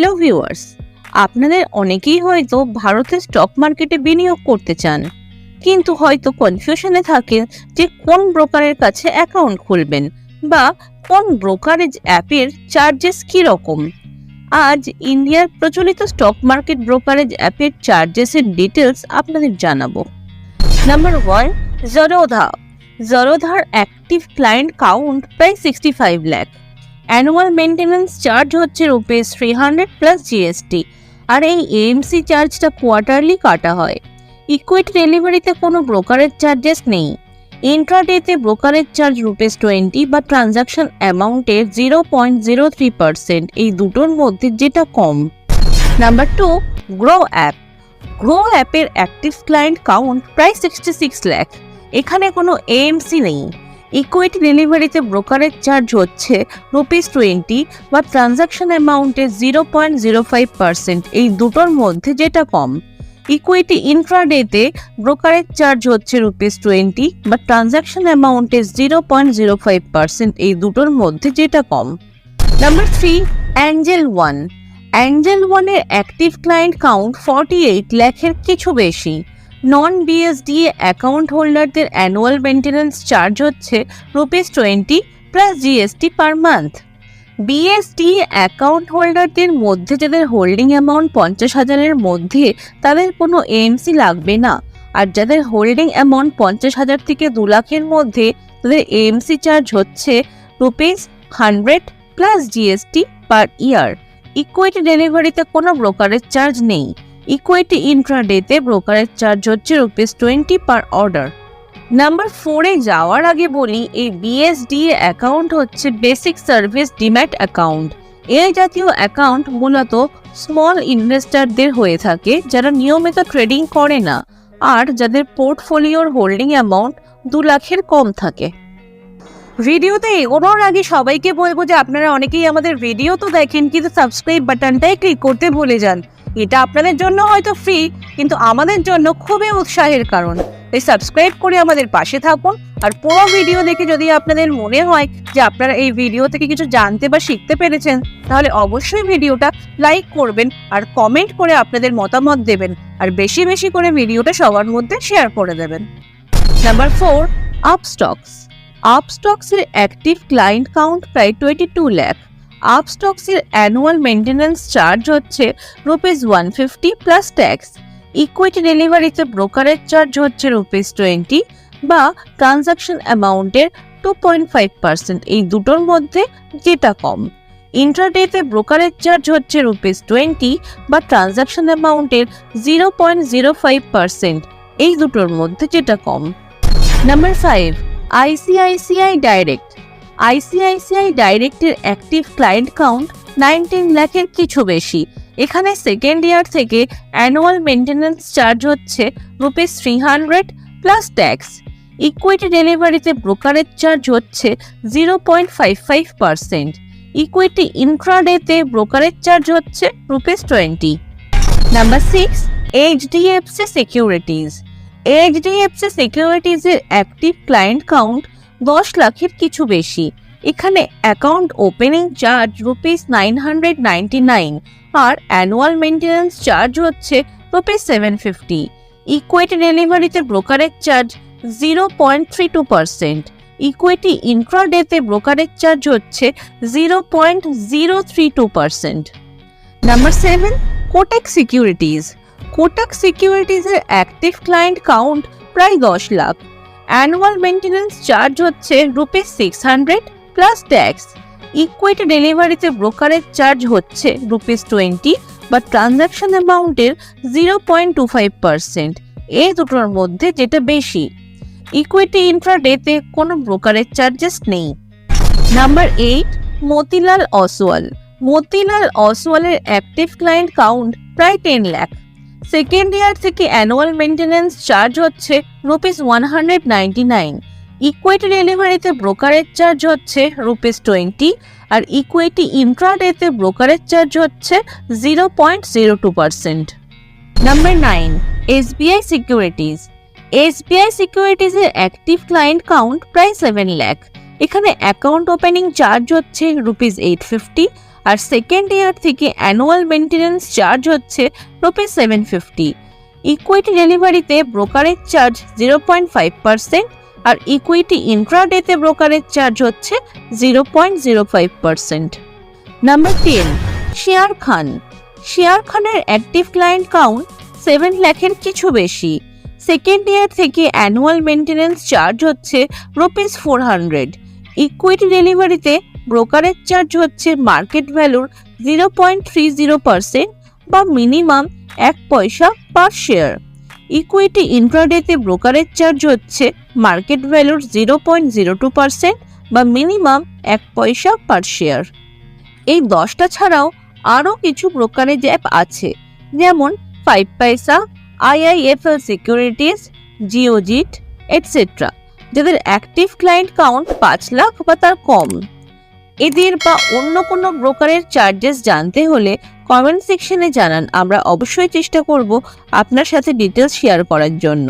Hello viewers, আপনাদের অনেকেই হয়তো ভারতের স্টক মার্কেটে বিনিয়োগ করতে চান, কিন্তু হয়তো কনফিউশনে থাকেন যে কোন ব্রোকারের কাছে অ্যাকাউন্ট খুলবেন বা কোন ব্রোকারেজ অ্যাপের চার্জেস কী রকম। আজ ইন্ডিয়ার প্রচলিত স্টক মার্কেট ব্রোকারেজ অ্যাপের চার্জেসের ডিটেলস আপনাদের জানাব। নাম্বার ওয়ান জরোধা জরোধার অ্যাক্টিভ ক্লায়েন্ট কাউন্ট প্রায় sixty five lakh annual maintenance charge হচ্ছে rupees three hundred plus GST আর এই এএমসি চার্জটা কোয়ার্টারলি কাটা হয়। ইকুইট ডেলিভারিতে কোনো ব্রোকারেজ চার্জেস নেই। ইন্ট্রাডেতে ব্রোকারেজ চার্জ রুপিস টোয়েন্টি বা ট্রানজাকশন অ্যামাউন্টের zero point zero three percent এই দুটোর মধ্যে যেটা কম। Number two Groww app Groww অ্যাপের অ্যাক্টিভ ক্লায়েন্ট কাউন্ট প্রায় সিক্সটি সিক্স ল্যাক এখানে কোনো এএমসি নেই। ইকুইটি ডেলিভারিতে ব্রোকারেজ চার্জ হচ্ছে রুপিস টোয়েন্টি বা transaction অ্যামাউন্টে zero point zero five percent এই দুটোর মধ্যে যেটা কম ইকুইটি ইন্ট্রাডেতে ব্রোকারেজ চার্জ হচ্ছে রুপিস টোয়েন্টি বা transaction অ্যামাউন্টে zero point zero five percent এই দুটোর মধ্যে যেটা কম। Number three Angel One Angel ওয়ানের active client count forty eight ল্যাখের কিছু বেশি। নন বিএসডিএ অ্যাকাউন্ট হোল্ডারদের অ্যানুয়াল মেনটেন্যান্স চার্জ হচ্ছে rupees twenty plus GST per month BSD account হোল্ডারদের মধ্যে যাদের হোল্ডিং অ্যামাউন্ট পঞ্চাশ হাজারের মধ্যে, তাদের কোনো এএমসি লাগবে না। আর যাদের হোল্ডিং অ্যামাউন্ট পঞ্চাশ হাজার থেকে দু লাখের মধ্যে, তাদের এএমসি চার্জ হচ্ছে rupees hundred plus GST per year equity ডেলিভারিতে কোনো ব্রোকারেজ চার্জ নেই। ইকুইটি ইন্ট্রাডেতে ব্রোকারেজ চার্জ হচ্ছে rupees twenty per order number ফোরে যাওয়ার আগে বলি, এই বিএসডিএ অ্যাকাউন্ট হচ্ছে বেসিক সার্ভিস ডিম্যাট অ্যাকাউন্ট এই জাতীয় অ্যাকাউন্ট মূলত স্মল ইনভেস্টারদের হয়ে থাকে, যারা নিয়মিত ট্রেডিং করে না, আর যাদের পোর্টফোলিওর হোল্ডিং অ্যামাউন্ট দু লাখের কম থাকে। ভিডিওতে এগোনোর আগে সবাইকে বলব যে আপনারা অনেকেই আমাদের ভিডিও তো দেখেন, কিন্তু সাবস্ক্রাইব বাটনটাই ক্লিক করতে ভুলে যান। এটা আপনাদের জন্য হয়তো ফ্রি কিন্তু আমাদের জন্য খুবই উৎসাহের কারণ। তাই সাবস্ক্রাইব করে আমাদের পাশে থাকুন, আর পুরো ভিডিও দেখে যদি আপনাদের মনে হয় যে আপনারা এই ভিডিও থেকে কিছু জানতে বা শিখতে পেরেছেন, তাহলে অবশ্যই ভিডিওটা লাইক করবেন আর কমেন্ট করে আপনাদের মতামত দেবেন, আর বেশি বেশি করে ভিডিওটা সবার মধ্যে শেয়ার করে দেবেন। নাম্বার ফোর আপস্টক্স আপস্টক্সের অ্যাক্টিভ ক্লায়েন্ট কাউন্ট প্রায় টোয়েন্টি টু ল্যাক আপস্টক্সের অ্যানুয়াল মেনটেন্যান্স চার্জ হচ্ছে rupees one fifty plus tax equity ডেলিভারিতে ব্রোকারেজ চার্জ হচ্ছে রুপিস টোয়েন্টি বা ট্রানজাকশন অ্যামাউন্টের টু পয়েন্ট ফাইভ পার্সেন্ট এই দুটোর মধ্যে যেটা কম। ইন্ট্রাডেতে ব্রোকারেজ চার্জ হচ্ছে রুপিস টোয়েন্টি বা ট্রানজাকশন অ্যামাউন্টের zero point zero five percent এই দুটোর মধ্যে যেটা কম। Number five ICICI direct ICICI ডাইরেক্টের active client count nineteen লাখের কিছু বেশি। এখানে সেকেন্ড ইয়ার থেকে অ্যানুয়াল মেনটেন্যান্স চার্জ হচ্ছে rupees three hundred plus tax. Equity ডেলিভারিতে ব্রোকারেজ চার্জ হচ্ছে zero point five five percent. Equity ইন্ট্রাডেতে brokerage charge হচ্ছে rupees twenty. Number six, HDFC securities. HDFC সিকিউরিটিজের active client count দশ লাখের কিছু বেশি। এখানে account opening charge rupees nine hundred nine আর annual maintenance charge হচ্ছে rupees seven fifty equity ডেলিভারিতে brokerage charge zero point three two percent equity ইন্ট্রাডেতে brokerage charge হচ্ছে zero point zero three two percent number seven Kotak securities Kotak সিকিউরিটিজের active client count প্রায় দশ lakh. Annual maintenance charge হচ্ছে rupees six hundred plus tax equity ডেলিভারিতে brokerage charge হচ্ছে rupees twenty বা transaction অ্যামাউন্টের zero point two five percent এই দুটোর মধ্যে যেটা বেশি ইকুইটি ইন্ট্রাডেতে কোনো ব্রোকারেজ চার্জেস নেই। নাম্বার এইট মতিলাল অসওয়াল মতিলাল অসওয়ালের অ্যাক্টিভ ক্লায়েন্ট কাউন্ট প্রায় টেন লাখ সেকেন্ড ইয়ার থেকে অ্যানুয়াল মেনটেন্যান্স চার্জ হচ্ছে rupees one hundred ninety nine equity ডেলিভারিতে ব্রোকারেজ চার্জ হচ্ছে রুপিস টোয়েন্টি আর ইকুইটি ইন্ট্রাডেতে ব্রোকারেজ চার্জ হচ্ছে zero point zero two percent number nine SBI securities SBI সিকিউরিটিজের active client count প্রায় seven lakh এখানে account opening charge হচ্ছে rupees eight fifty আর second year থেকে অ্যানুয়াল মেনটেন্যান্স চার্জ হচ্ছে রুপিস সেভেন ফিফটি ইকুইটি ডেলিভারিতে brokerage charge zero point five percent আর equity ইন্ট্রাডেতে brokerage charge হচ্ছে zero point zero five percent number ten Sharekhan share খানের active client count seven ল্যাখের কিছু বেশি। Second year থেকে annual maintenance charge হচ্ছে rupees four hundred equity ডেলিভারিতে brokerage charge হচ্ছে মার্কেট ভ্যালুর zero point three zero percent বা মিনিমাম এক পয়সা পার শেয়ার ইকুইটি ইন্ট্রাডেতে ব্রোকারেজ চার্জ হচ্ছে মার্কেট ভ্যালুর zero point zero two percent বা মিনিমাম এক পয়সা পার শেয়ার এই দশটা ছাড়াও আরও কিছু ব্রোকারেজ অ্যাপ আছে, যেমন five paisa IIFL securities Geojit etcetera যাদের অ্যাক্টিভ ক্লায়েন্ট কাউন্ট পাঁচ লাখ বা তার কম। এদের বা অন্য কোনো ব্রোকারের চার্জেস জানতে হলে কমেন্ট সেকশনে জানান। আমরা অবশ্যই চেষ্টা করব আপনার সাথে ডিটেলস শেয়ার করার জন্য।